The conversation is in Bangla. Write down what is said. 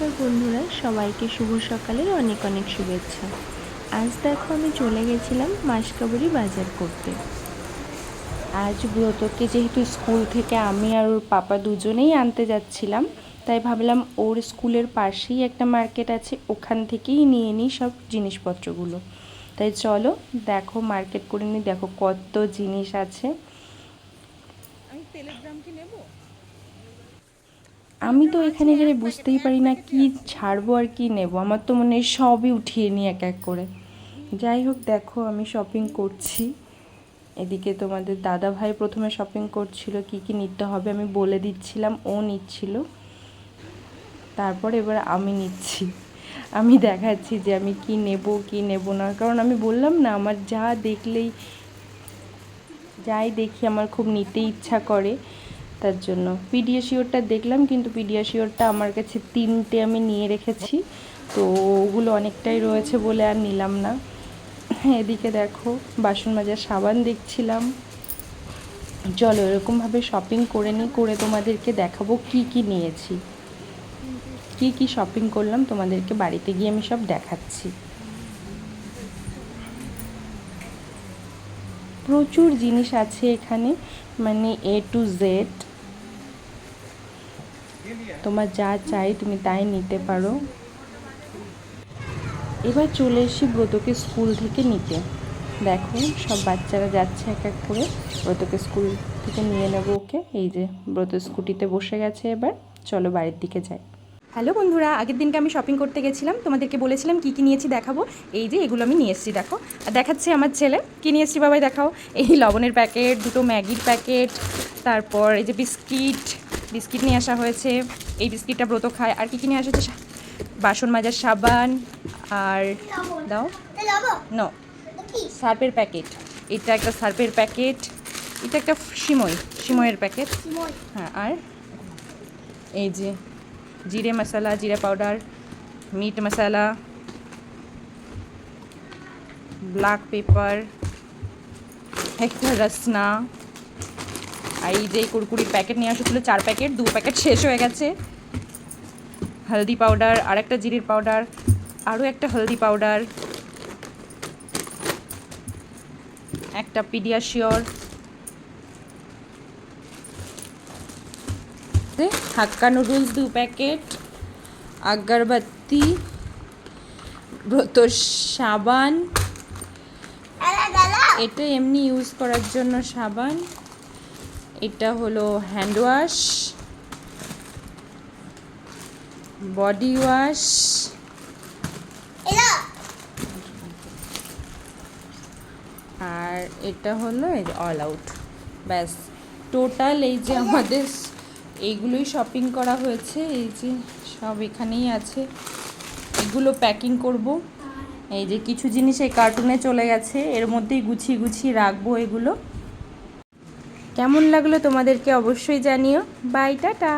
নমস্কার বন্ধুরা সবাইকে শুভ সকালের অনেক অনেক শুভেচ্ছা। আজ দেখো আমি চলে গেছিলাম মাসকাবুরি বাজার করতে। আজ ব্রতকে যেহেতু স্কুল থেকে আমি আর ওর পাপা দুজনেই আনতে যাচ্ছিলাম তাই ভাবলাম ওর স্কুলের পাশেই একটা মার্কেট আছে ওখান থেকেই নিয়ে নিই সব জিনিসপত্রগুলো। তাই চলো দেখো মার্কেট করে নিই দেখো কত জিনিস আছে। আমি তেলের দাম কি নেব? আমি তো এখানে গেলে বুঝতেই পারি না কি ছাড়বো আর কি নেব। আমার তো মনে হয় সবই উঠিয়ে নিই এক এক করে। যাই হোক, দেখো আমি শপিং করছি। এদিকে তোমাদের দাদা ভাই প্রথমে শপিং করছিল, কি কি নিতে হবে আমি বলে দিচ্ছিলাম, ও নিচ্ছিল। তারপর এবার আমি নিচ্ছি। আমি দেখাচ্ছি যে আমি কি নেব কি নেব না। কারণ আমি বললাম না, আমার যা দেখলেই, যাই দেখি, আমার খুব নিতে ইচ্ছা করে। তার জন্য। পিডিয়াশিওরটা দেখলাম, কিন্তু পিডিয়াশিওরটা আমার কাছে তিনটে আমি নিয়ে রেখেছি। তো ওগুলো অনেকটাই রয়েছে বলে আর নিলাম না। এদিকে দেখো, বাসন মাজার সাবান দেখছিলাম। চলো এরকমভাবে শপিং করে নিই, করে তোমাদেরকে দেখাবো কি কি নিয়েছি। কি কি শপিং করলাম, তোমাদেরকে বাড়িতে গিয়ে আমি সব দেখাচ্ছি। প্রচুর জিনিস আছে এখানে মানে এ টু জেড তোমার যা চাই তুমি তাই নিতে পারো। এবার চলে এসি ব্রতকে স্কুল থেকে নিতে। দেখো, সব বাচ্চারা যাচ্ছে এক এক করে। ব্রতকে স্কুল থেকে নিয়ে নেব ওকে। এই যে ব্রত স্কুটিতে বসে গেছে এবার। চলো বাড়ির দিকে যাই। হ্যালো বন্ধুরা, আগের দিনকে আমি শপিং করতে গেছিলাম। তোমাদেরকে বলেছিলাম কি কি নিয়েছি দেখাবো। এই যে এগুলো আমি নিয়ে এসেছি, দেখো। আর দেখাচ্ছে আমার ছেলে। কি নিয়ে এসেছি বাবাই, দেখাও। এই লবণের প্যাকেট, দুটো ম্যাগির প্যাকেট, তারপর এই যে বিস্কিট বিস্কিট নিয়ে আসা হয়েছে। এই বিস্কিটটা ব্রত খায়। আর কি কি নিয়ে আসা হয়েছে বাসন মাজার সাবান আর দাও। নো সার্পের প্যাকেট। এটা একটা সার্পের প্যাকেট। এটা একটা সিমই সিময়ের প্যাকেট। হ্যাঁ আর এই যে জিরে মশলা জিরা পাউডার মিট মশলা ব্ল্যাক পেপার একটা রসনা। এই যে কুরকুরির প্যাকেট নিয়ে আসছিল চার প্যাকেট দু প্যাকেট শেষ হয়ে গেছে। হলদি পাউডার আর একটা জিরের পাউডার আরও একটা হলদি পাউডার একটা পিডিয়াশিওর হাক্কা নুডলস দু প্যাকেট আগরবাতি ব্রত সাবান। এটা এমনি ইউজ করার জন্য সাবান। এটা হলো হ্যান্ড ওয়াশ বডি ওয়াশ আর এটা হলো এই অল আউট ব্যাস। টোটাল এই যে আমাদের এইগুলোই শপিং করা হয়েছে, এই যে সব এখানেই আছে। এগুলো প্যাকিং করব। এই যে কিছু জিনিস এই কার্টুনে চলে গেছে, এর মধ্যেই গুছিয়ে গুছিয়ে রাখব এগুলো। কেমন লাগল তোমাদেরকে অবশ্যই জানিও। Bye tata.